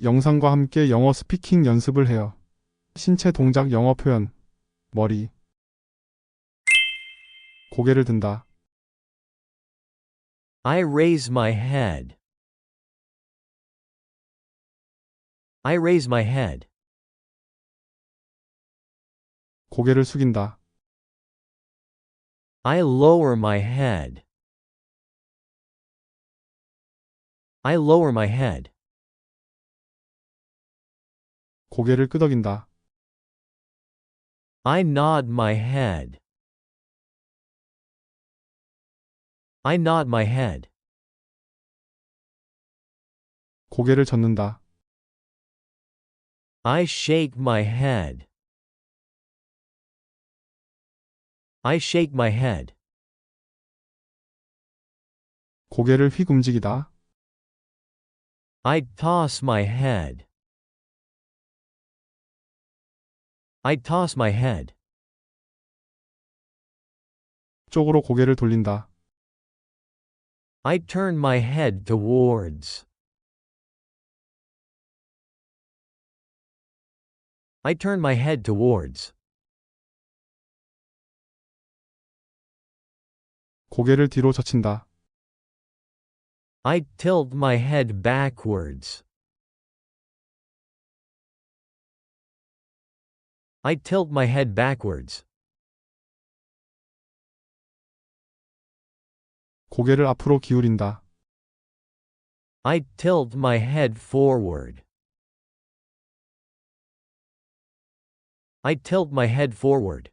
영상과 함께 영어 스피킹 연습을 해요. 신체 동작 영어 표현. 머리. 고개를 든다. I raise my head. I raise my head. 고개를 숙인다. I lower my head. I lower my head. 고개를 끄덕인다. I nod my head. I nod my head. 고개를 젓는다. I shake my head. I shake my head. 고개를 휙 움직이다. I toss my head. I toss my head. 쪽으로 고개를 돌린다. I turn my head towards. I turn my head towards. 고개를 뒤로 젖힌다. I tilt my head backwards. I tilt my head backwards. 고개를 앞으로 기울인다. I tilt my head forward. I tilt my head forward.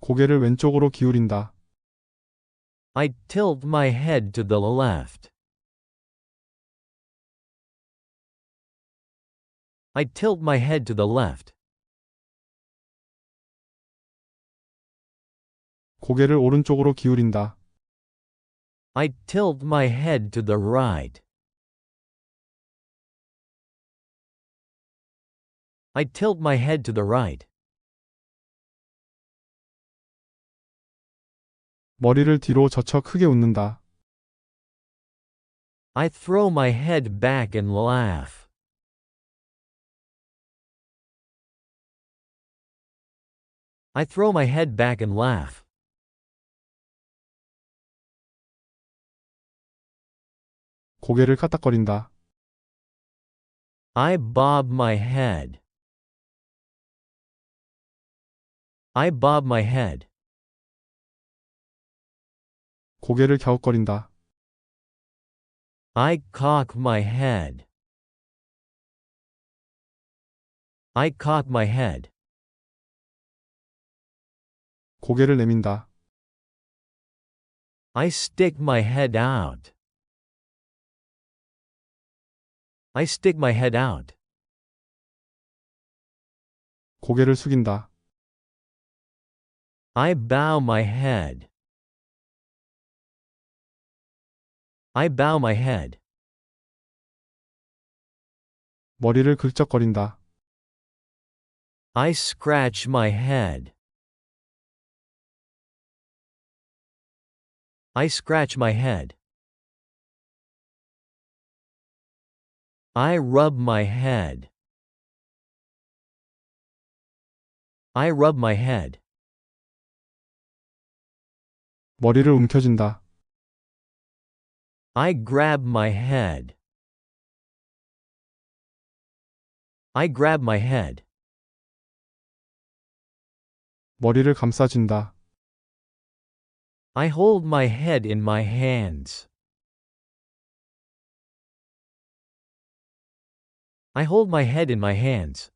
고개를 왼쪽으로 기울인다. I tilt my head to the left. I tilt my head to the left. 고개를 오른쪽으로 기울인다. I tilt my head to the right. I tilt my head to the right. 머리를 뒤로 젖혀 크게 웃는다. I throw my head back and laugh. I throw my head back and laugh. 고개를 까딱거린다. I bob my head. I bob my head. 고개를 갸웃거린다. I cock my head. I cock my head. 고개를 내민다. I stick my head out. I stick my head out. 고개를 숙인다. I bow my head. I bow my head. 머리를 긁적거린다. I scratch my head. I scratch my head. I rub my head. I rub my head. 머리를 움켜쥔다. I grab my head. I grab my head. 머리를 감싸준다. I hold my head in my hands. I hold my head in my hands.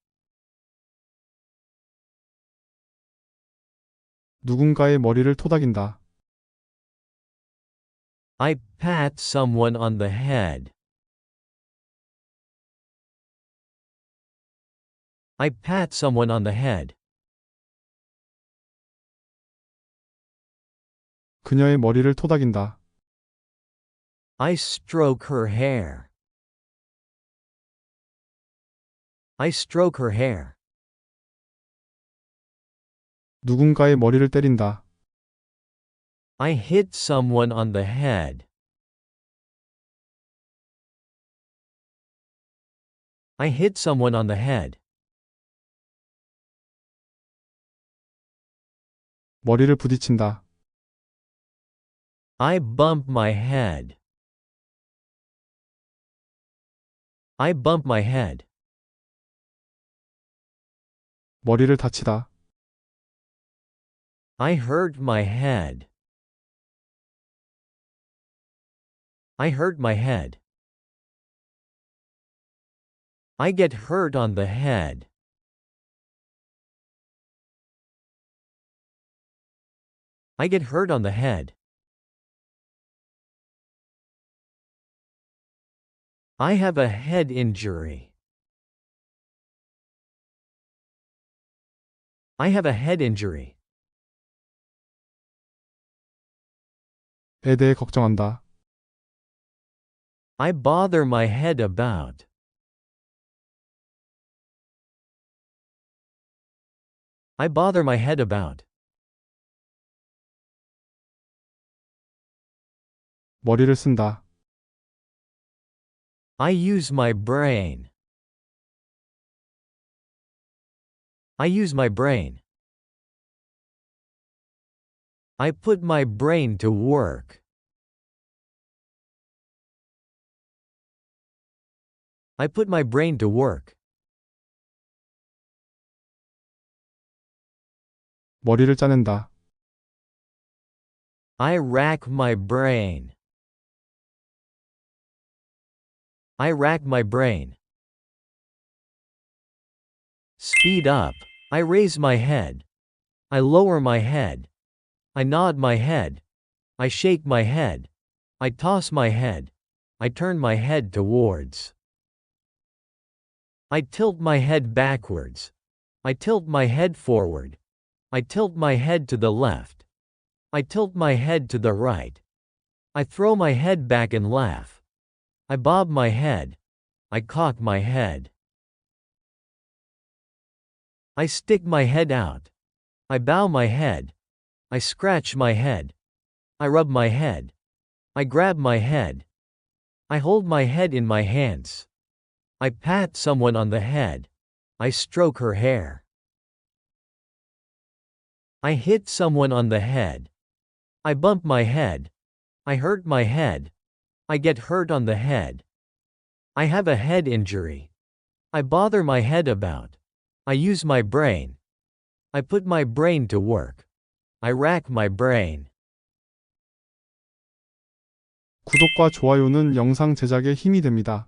누군가의 머리를 토닥인다. I pat someone on the head. I pat someone on the head. 그녀의 머리를 토닥인다. I stroke her hair. I stroke her hair. 누군가의 머리를 때린다. I hit someone on the head. I hit someone on the head. 머리를 부딪힌다. I bump my head. I bump my head. 머리를 다치다. I hurt my head. I hurt my head. I get hurt on the head. I get hurt on the head. I have a head injury. I have a head injury. 에 대해 걱정한다. I bother my head about. I bother my head about. 머리를 쓴다. I use my brain. I use my brain. I put my brain to work. I put my brain to work. 머리를 짜낸다. I rack my brain. I rack my brain. Speed up. I raise my head. I lower my head. I nod my head. I shake my head. I toss my head. I turn my head towards. I tilt my head backwards. I tilt my head forward. I tilt my head to the left. I tilt my head to the right. I throw my head back and laugh. I bob my head. I cock my head. I stick my head out. I bow my head. I scratch my head. I rub my head. I grab my head. I hold my head in my hands. I pat someone on the head. I stroke her hair. I hit someone on the head. I bump my head. I hurt my head. I get hurt on the head. I have a head injury. I bother my head about. I use my brain. I put my brain to work. I rack my brain. 구독과 좋아요는 영상 제작에 힘이 됩니다.